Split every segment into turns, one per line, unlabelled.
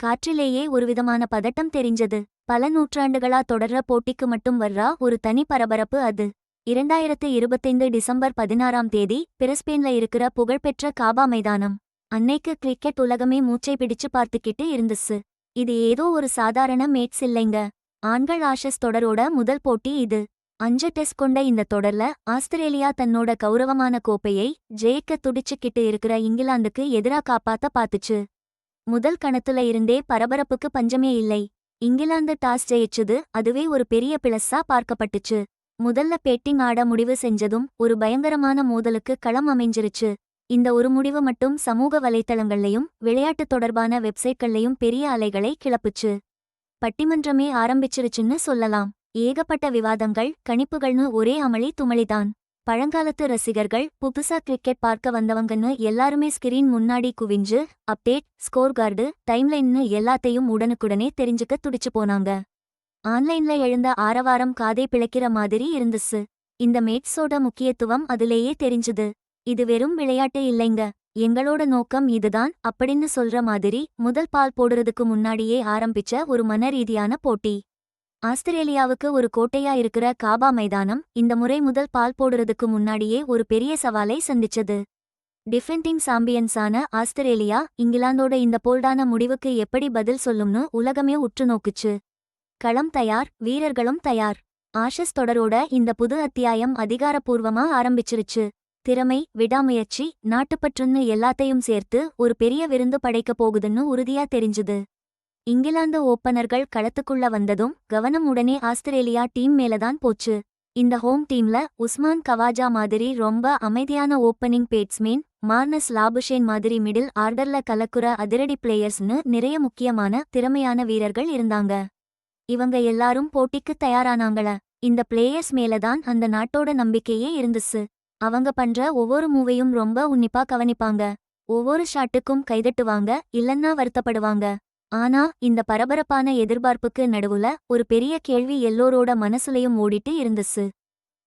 காற்றிலேயே ஒருவிதமான பதட்டம் தெரிஞ்சது. பல நூற்றாண்டுகளா தொடர்ற போட்டிக்கு மட்டும் வர்றா ஒரு தனி பரபரப்பு அது. இரண்டாயிரத்து இருபத்தைந்து டிசம்பர் பதினாறாம் தேதி பிரஸ்பெயின்ல இருக்கிற புகழ்பெற்ற காபா மைதானம். அன்னைக்கு கிரிக்கெட் உலகமே மூச்சை பிடிச்சு பார்த்துக்கிட்டு இருந்துச்சு. இது ஏதோ ஒரு சாதாரண மேட்ஸ் இல்லைங்க. ஆண்கள் ஆஷஸ் தொடரோட முதல் போட்டி இது. அஞ்சு டெஸ்ட் கொண்ட இந்த தொடர்ல ஆஸ்திரேலியா தன்னோட கௌரவமான கோப்பையை ஜெயிக்க துடிச்சுக்கிட்டு இருக்கிற இங்கிலாந்துக்கு எதிரா காப்பாத்த பாத்துச்சு முதல் கணத்துல இருந்தே பரபரப்புக்கு பஞ்சமே இல்லை. இங்கிலாந்து டாஸ் ஜெயிச்சது அதுவே ஒரு பெரிய பிளஸ்ஸா பார்க்கப்பட்டுச்சு. முதல்ல பேட்டிங் ஆட முடிவு செஞ்சதும் ஒரு பயங்கரமான மோதலுக்கு களம் அமைஞ்சிருச்சு. இந்த ஒரு முடிவு மட்டும் சமூக வலைத்தளங்கள்லயும் விளையாட்டு தொடர்பான வெப்சைட்கள்லயும் பெரிய அலைகளை கிளப்புச்சு. பட்டிமன்றமே ஆரம்பிச்சிருச்சுன்னு சொல்லலாம். ஏகப்பட்ட விவாதங்கள் கணிப்புகள்னு ஒரே அமளி துமளிதான். பழங்காலத்து ரசிகர்கள் புதுசா கிரிக்கெட் பார்க்க வந்தவங்கன்னு எல்லாருமே ஸ்கிரீன் முன்னாடி குவிஞ்சு அப்டேட் ஸ்கோர் கார்டு டைம்லைன்னு எல்லாத்தையும் உடனுக்குடனே தெரிஞ்சுக்க துடிச்சு போனாங்க. ஆன்லைன்ல எழுந்த ஆரவாரம் காதை பிழைக்கிற மாதிரி இருந்துச்சு. இந்த மேட்ஸோட முக்கியத்துவம் அதிலேயே தெரிஞ்சுது. இது வெறும் விளையாட்டு இல்லைங்க. எங்களோட நோக்கம் இதுதான் அப்படின்னு சொல்ற மாதிரி முதல் பால் போடுறதுக்கு முன்னாடியே ஆரம்பிச்ச ஒரு மனரீதியான போட்டி. ஆஸ்திரேலியாவுக்கு ஒரு கோட்டையா இருக்கிற காபா மைதானம் இந்த முறை முதல் பால் போடுறதுக்கு முன்னாடியே ஒரு பெரிய சவாலை சந்திச்சது. டிஃபெண்டிங் சாம்பியன்ஸான ஆஸ்திரேலியா இங்கிலாந்தோட இந்த போல்டான முடிவுக்கு எப்படி பதில் சொல்லும்னு உலகமே உற்று நோக்குச்சு. களம் தயார் வீரர்களும் தயார். ஆஷஸ் தொடரோட இந்த புது அத்தியாயம் அதிகாரப்பூர்வமா ஆரம்பிச்சிருச்சு. திறமை விடாமுயற்சி நாட்டுப்பற்றுன்னு எல்லாத்தையும் சேர்த்து ஒரு பெரிய விருந்து படைக்கப் போகுதுன்னு உறுதியா தெரிஞ்சுது. இங்கிலாந்து ஓப்பனர்கள் களத்துக்குள்ள வந்ததும் கவனம் உடனே ஆஸ்திரேலியா டீம் மேலதான் போச்சு. இந்த ஹோம் டீம்ல உஸ்மான் கவாஜா மாதிரி ரொம்ப அமைதியான ஓப்பனிங் பேட்ஸ்மேன் மார்னஸ் லாபுஷேன் மாதிரி மிடில் ஆர்டர்ல கலக்குற அதிரடி பிளேயர்ஸ்னு நிறைய முக்கியமான திறமையான வீரர்கள் இருந்தாங்க. இவங்க எல்லாரும் போட்டிக்கு தயாரானாங்கள. இந்த பிளேயர்ஸ் மேலதான் அந்த நாட்டோட நம்பிக்கையே இருந்துச்சு. அவங்க பண்ற ஒவ்வொரு மூவையும் ரொம்ப உன்னிப்பா கவனிப்பாங்க. ஒவ்வொரு ஷாட்டுக்கும் கைதட்டுவாங்க இல்லன்னா வருத்தப்படுவாங்க. ஆனா இந்த பரபரப்பான எதிர்பார்ப்புக்கு நடுவுல ஒரு பெரிய கேள்வி எல்லோரோட மனசுலயும் ஓடிட்டு இருந்துச்சு.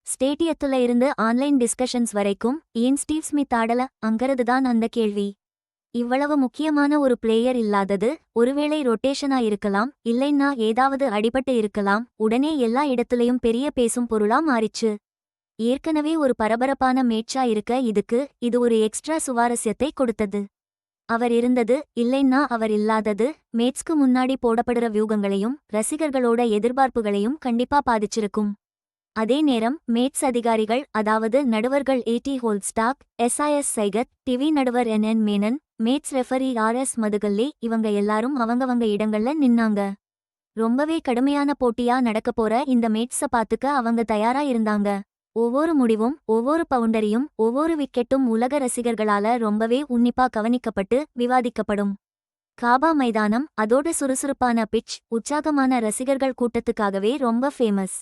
ஸ்டேடியத்துல இருந்து ஆன்லைன் டிஸ்கஷன்ஸ் வரைக்கும் ஏன் ஸ்டீவ் ஸ்மித் ஆடல? அங்கறதுதான் அந்த கேள்வி. இவ்வளவு முக்கியமான ஒரு பிளேயர் இல்லாதது ஒருவேளை ரொட்டேஷனா இருக்கலாம் இல்லைன்னா ஏதாவது அடிபட்டு இருக்கலாம் உடனே எல்லா இடத்துலயும் பெரிய பேசும் பொருளா மாறிச்சு. ஏற்கனவே ஒரு பரபரப்பான மேட்சா இருக்க இதுக்கு இது ஒரு எக்ஸ்ட்ரா சுவாரஸ்யத்தை கொடுத்தது. அவர் இருந்தது இல்லைன்னா அவர் இல்லாதது மேட்ஸ்க்கு முன்னாடி போடப்படுற வியூகங்களையும் ரசிகர்களோட எதிர்பார்ப்புகளையும் கண்டிப்பா பாதிச்சிருக்கும். அதே நேரம் மேட்ஸ் அதிகாரிகள் அதாவது நடுவர்கள் ஏடி ஹோல்ஸ்டாக் எஸ்ஐஎஸ் சைகத் டிவி நடுவர் N N Menon match referee R S Madugalle இவங்க எல்லாரும் அவங்கவங்க இடங்கள்ல நின்னாங்க. ரொம்பவே கடுமையான போட்டியா நடக்க போற இந்த மேட்ஸ பாத்துக்க அவங்க தயாரா இருந்தாங்க. ஒவ்வொரு முடிவும் ஒவ்வொரு பவுண்டரியும் ஒவ்வொரு விக்கெட்டும் உலக ரசிகர்களால ரொம்பவே உன்னிப்பா கவனிக்கப்பட்டு விவாதிக்கப்படும். காபா மைதானம் அதோட சுறுசுறுப்பான பிட்ச் உற்சாகமான ரசிகர்கள் கூட்டத்துக்காகவே ரொம்ப ஃபேமஸ்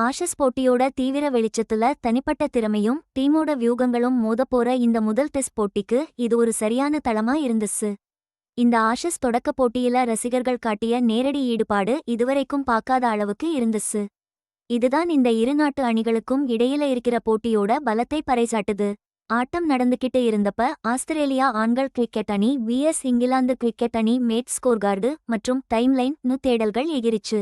ஆஷஸ் போட்டியோட தீவிர வெளிச்சத்துல தனிப்பட்ட திறமையும் டீமோட வியூகங்களும் மோதப்போற இந்த முதல் டெஸ்ட் போட்டிக்கு இது ஒரு சரியான தளமா இருந்துச்சு. இந்த ஆஷஸ் தொடக்க போட்டியில ரசிகர்கள் காட்டிய நேரடி ஈடுபாடு இதுவரைக்கும் பார்க்காத அளவுக்கு இருந்துச்சு. இதுதான் இந்த இரு நாட்டு அணிகளுக்கும் இடையில இருக்கிற போட்டியோட பலத்தை பறைசாட்டுது. ஆட்டம் நடந்துகிட்டு இருந்தப்ப ஆஸ்திரேலியா ஆண்கள் கிரிக்கெட் அணி விஎஸ் இங்கிலாந்து கிரிக்கெட் அணி மேட் ஸ்கோர்கார்டு மற்றும் டைம்லைன் நு தேடல்கள் எகிரிச்சு.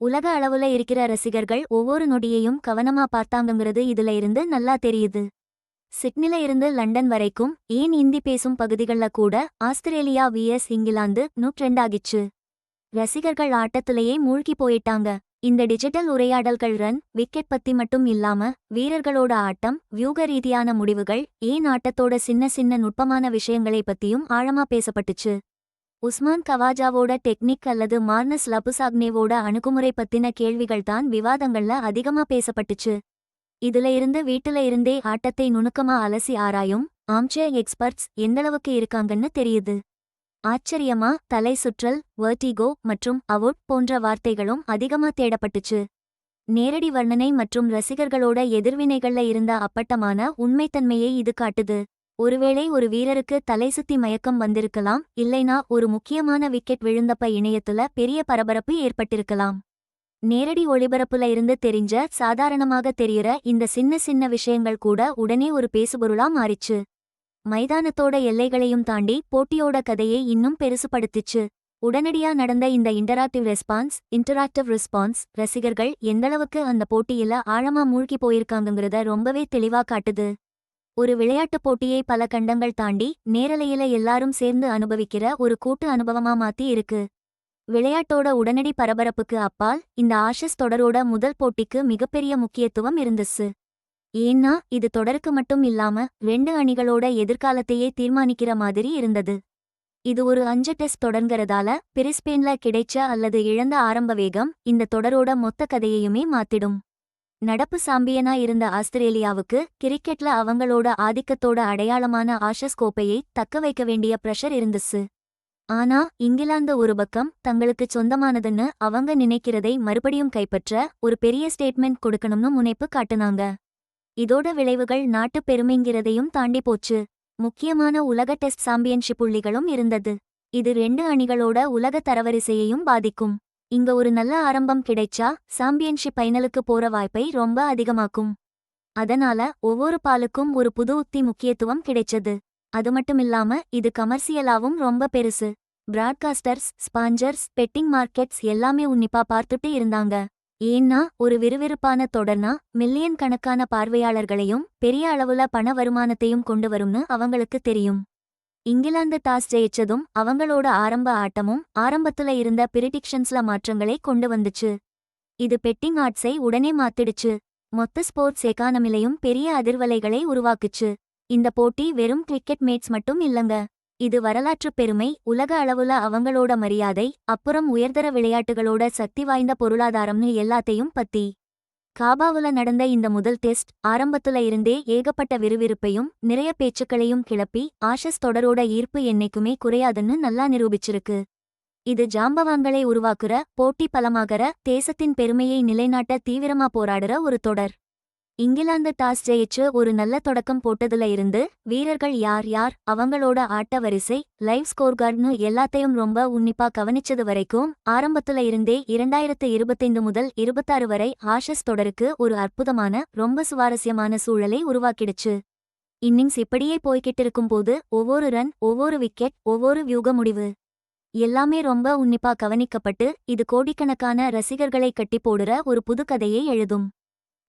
உலக அளவுல இருக்கிற ரசிகர்கள் ஒவ்வொரு நொடியையும் கவனமா பார்த்தாங்கங்கிறது இதுல இருந்து நல்லா தெரியுது. சிட்னில இருந்து லண்டன் வரைக்கும் ஏன் இந்தி பேசும் பகுதிகள்ல கூட ஆஸ்திரேலியா விஎஸ் இங்கிலாந்து நு ரசிகர்கள் ஆட்டத்திலேயே மூழ்கி போயிட்டாங்க. இந்த டிஜிட்டல் உரையாடல்கள் ரன் விக்கெட் பத்தி மட்டும் இல்லாம வீரர்களோட ஆட்டம் வியூக ரீதியான முடிவுகள் ஏன் ஆட்டத்தோட சின்ன சின்ன நுட்பமான விஷயங்களை பத்தியும் ஆழமா பேசப்பட்டுச்சு. உஸ்மான் கவாஜாவோட டெக்னிக் அல்லது மார்னஸ் லபுசாக்னேவோட அணுகுமுறை பத்தின கேள்விகள் தான் விவாதங்கள்ல அதிகமா பேசப்பட்டுச்சு. இதுல இருந்து வீட்டுல இருந்தே ஆட்டத்தை நுணுக்கமா அலசி ஆராயும் ஆம்சே எக்ஸ்பர்ட்ஸ் எந்தளவுக்கு இருக்காங்கன்னு தெரியுது. ஆச்சரியமா தலை சுற்றல் வர்டிகோ மற்றும் அவுட் போன்ற வார்த்தைகளும் அதிகமா தேடப்பட்டுச்சு. நேரடி வர்ணனை மற்றும் ரசிகர்களோட எதிர்வினைகள்ல இருந்த அப்பட்டமான உண்மைத்தன்மையை இது காட்டுது. ஒருவேளை ஒரு வீரருக்கு தலை சுத்தி மயக்கம் வந்திருக்கலாம் இல்லைனா ஒரு முக்கியமான விக்கெட் விழுந்தப்ப இணையத்துல பெரிய பரபரப்பு ஏற்பட்டிருக்கலாம். நேரடி ஒளிபரப்புல இருந்து தெரிஞ்ச சாதாரணமாக தெரியற இந்த சின்ன சின்ன விஷயங்கள் கூட உடனே ஒரு பேசுபொருளா மாறிச்சு. மைதானத்தோட எல்லைகளையும் தாண்டி போட்டியோட கதையை இன்னும் பெருசுபடுத்திச்சு. உடனடியா நடந்த இந்த இன்டராக்டிவ் ரெஸ்பான்ஸ் இன்டராக்டிவ் ரெஸ்பான்ஸ் ரசிகர்கள் எந்தளவுக்கு அந்த போட்டியில ஆழமா மூழ்கி போயிருக்காங்கங்கிறத ரொம்பவே தெளிவா காட்டுது. ஒரு விளையாட்டுப் போட்டியை பல கண்டங்கள் தாண்டி நேரலையில எல்லாரும் சேர்ந்து அனுபவிக்கிற ஒரு கூட்டு அனுபவமா மாத்தி இருக்கு. விளையாட்டோட உடனடி பரபரப்புக்கு அப்பால் இந்த ஆஷஸ் தொடரோட முதல் போட்டிக்கு மிகப்பெரிய முக்கியத்துவம் இருந்துச்சு. ஏன்னா இது தொடருக்கு மட்டும் இல்லாம ரெண்டு அணிகளோட எதிர்காலத்தையே தீர்மானிக்கிற மாதிரி இருந்தது. இது ஒரு அஞ்சு டெஸ்ட் தொடர்கிறதால பிரிஸ்பேன்ல கிடைச்ச அல்லது இழந்த ஆரம்ப வேகம் இந்த தொடரோட மொத்த கதையையுமே மாத்திடும். நடப்பு சாம்பியனா இருந்த ஆஸ்திரேலியாவுக்கு கிரிக்கெட்ல அவங்களோட ஆதிக்கத்தோட அடையாளமான ஆஷஸ் கோப்பையை தக்க வைக்க வேண்டிய பிரஷர் இருந்துச்சு. ஆனா இங்கிலாந்து ஒரு பக்கம் தங்களுக்கு சொந்தமானதுன்னு அவங்க நினைக்கிறதை மறுபடியும் கைப்பற்ற ஒரு பெரிய ஸ்டேட்மெண்ட் கொடுக்கணும்னு முனைப்பு காட்டுனாங்க. இதோட விளைவுகள் நாட்டுப் பெருமைங்கிறதையும் தாண்டி போச்சு. முக்கியமான உலக டெஸ்ட் சாம்பியன்ஷிப் புள்ளிகளும் இருந்தது. இது ரெண்டு அணிகளோட உலக தரவரிசையையும் பாதிக்கும். இங்க ஒரு நல்ல ஆரம்பம் கிடைச்சா சாம்பியன்ஷிப் ஃபைனலுக்கு போற வாய்ப்பை ரொம்ப அதிகமாக்கும். அதனால ஒவ்வொரு பாலுக்கும் ஒரு புது உத்தி முக்கியத்துவம் கிடைச்சது. அது மட்டுமில்லாம இது கமர்சியலாவும் ரொம்ப பெருசு. பிராட்காஸ்டர்ஸ் ஸ்பான்ஜர்ஸ் பெட்டிங் மார்க்கெட்ஸ் எல்லாமே உன்னிப்பா பார்த்துட்டு இருந்தாங்க. ஏன்னா ஒரு விறுவிறுப்பான தொடர்னா மில்லியன் கணக்கான பார்வையாளர்களையும் பெரிய அளவுல பண வருமானத்தையும் கொண்டு வரும்னு அவங்களுக்கு தெரியும். இங்கிலாந்து டாஸ் ஜெயிச்சதும் அவங்களோட ஆரம்ப ஆட்டமும் ஆரம்பத்துல இருந்த பிரிடிக்ஷன்ஸ்ல மாற்றங்களை கொண்டு வந்துச்சு. இது பெட்டிங் ஆர்ட்ஸை உடனே மாத்திடுச்சு. மொத்த ஸ்போர்ட்ஸ் எக்கானமிலையும் பெரிய அதிர்வலைகளை உருவாக்குச்சு. இந்த போட்டி வெறும் கிரிக்கெட் மேட்ஸ் மட்டும் இல்லங்க. இது வரலாற்றுப் பெருமை உலக அளவுல அவங்களோட மரியாதை அப்புறம் உயர்தர விளையாட்டுகளோட சக்தி வாய்ந்த பொருளாதாரம்னு எல்லாத்தையும் பத்தி. காபாவுல நடந்த இந்த முதல் டெஸ்ட் ஆரம்பத்துல இருந்தே ஏகப்பட்ட விறுவிறுப்பையும் நிறைய பேச்சுக்களையும் கிளப்பி ஆஷஸ் தொடரோட ஈர்ப்பு என்னைக்குமே குறையாதுன்னு நல்லா நிரூபிச்சிருக்கு. இது ஜாம்பவான்களை உருவாக்குற போட்டி பலமாகற தேசத்தின் பெருமையை நிலைநாட்ட தீவிரமா போராடுற ஒரு தொடர். இங்கிலாந்து டாஸ் ஜெயிச்சு ஒரு நல்ல தொடக்கம் போட்டதுல இருந்து வீரர்கள் யார் யார் அவங்களோட ஆட்ட வரிசை லைவ் ஸ்கோர்கார்ட்னு எல்லாத்தையும் ரொம்ப உன்னிப்பா கவனிச்சது வரைக்கும் ஆரம்பத்துல இருந்தே இரண்டாயிரத்து இருபத்தைந்து முதல் இருபத்தாறு வரை ஆஷஸ் தொடருக்கு ஒரு அற்புதமான ரொம்ப சுவாரஸ்யமான சூழலை உருவாக்கிடுச்சு. இன்னிங்ஸ் இப்படியே போய்கிட்டு இருக்கும்போது ஒவ்வொரு ரன் ஒவ்வொரு விக்கெட் ஒவ்வொரு வியூக முடிவு. எல்லாமே ரொம்ப உன்னிப்பா கவனிக்கப்பட்டு இது கோடிக்கணக்கான ரசிகர்களை கட்டி போடுற ஒரு புது கதையை எழுதும்.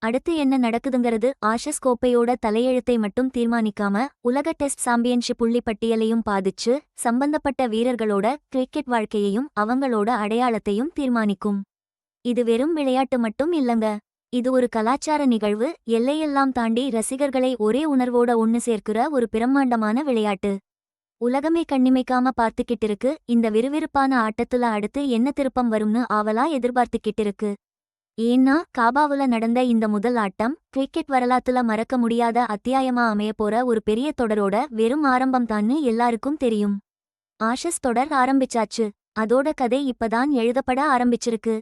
அடுத்து என்ன நடக்குதுங்கிறது ஆஷஸ் கோப்பையோட தலையெழுத்தை மட்டும் தீர்மானிக்காம உலக டெஸ்ட் சாம்பியன்ஷிப் புள்ளி பட்டியலையும் பாதிச்சு சம்பந்தப்பட்ட வீரர்களோட கிரிக்கெட் வாழ்க்கையையும் அவங்களோட அடையாளத்தையும் தீர்மானிக்கும். இது வெறும் விளையாட்டு மட்டும் இல்லங்க. இது ஒரு கலாச்சார நிகழ்வு. எல்லையெல்லாம் தாண்டி ரசிகர்களை ஒரே உணர்வோட ஒன்னு சேர்க்கிற ஒரு பிரம்மாண்டமான விளையாட்டு. உலகமே கண்ணிமைக்காம பார்த்துக்கிட்டு இருக்கு இந்த விறுவிறுப்பான ஆட்டத்துல அடுத்து என்ன திருப்பம் வரும்னு ஆவலா எதிர்பார்த்துக்கிட்டு இருக்கு ஏன்னா காபாவுல நடந்த இந்த முதல் ஆட்டம் கிரிக்கெட் வரலாத்துல மறக்க முடியாத அத்தியாயமா அமைய போற ஒரு பெரிய தொடரோட வெறும் ஆரம்பம் தான்னு எல்லாருக்கும் தெரியும். ஆஷஸ் தொடர் ஆரம்பிச்சாச்சு. அதோட கதை இப்பதான் எழுதப்பட ஆரம்பிச்சிருக்கு.